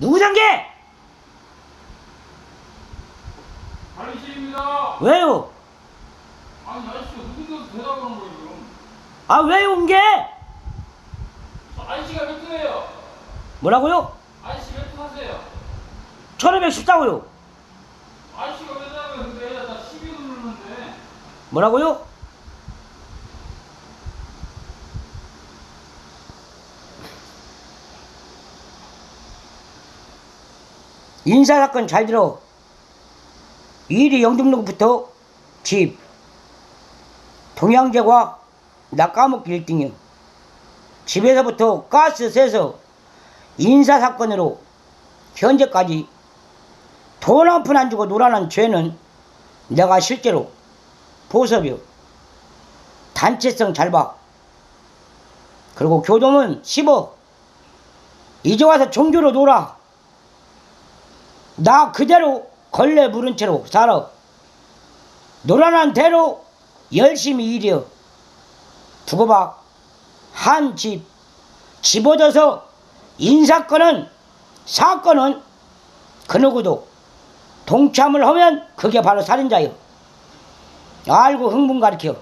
누구던게? 관리실입니다. 왜요? 아니 아저씨가 누군데도 대답하는 거예요 지금. 아 왜요 온 게? 저 아저씨가 몇 분이에요? 뭐라고요? 아저씨 몇분 하세요? 1514고요 아저씨가 왜 대답해 근데 나 12분 누르는데 뭐라고요? 인사사건 잘 들어. 일이 영등록부터 집, 동양제과 나 까먹기 1등이요. 집에서부터 가스 세서 인사사건으로 현재까지 돈 한 푼 안 주고 놀아난 죄는 내가 실제로 보섭이요. 단체성 잘 봐. 그리고 교동은 10억. 이제 와서 종교로 놀아. 나 그대로 걸레 물은 채로 살아. 놀아난 대로 열심히 일이여. 두고 봐. 한 집. 집어져서 인사건은, 사건은 그 누구도 동참을 하면 그게 바로 살인자요. 알고 흥분 가르쳐.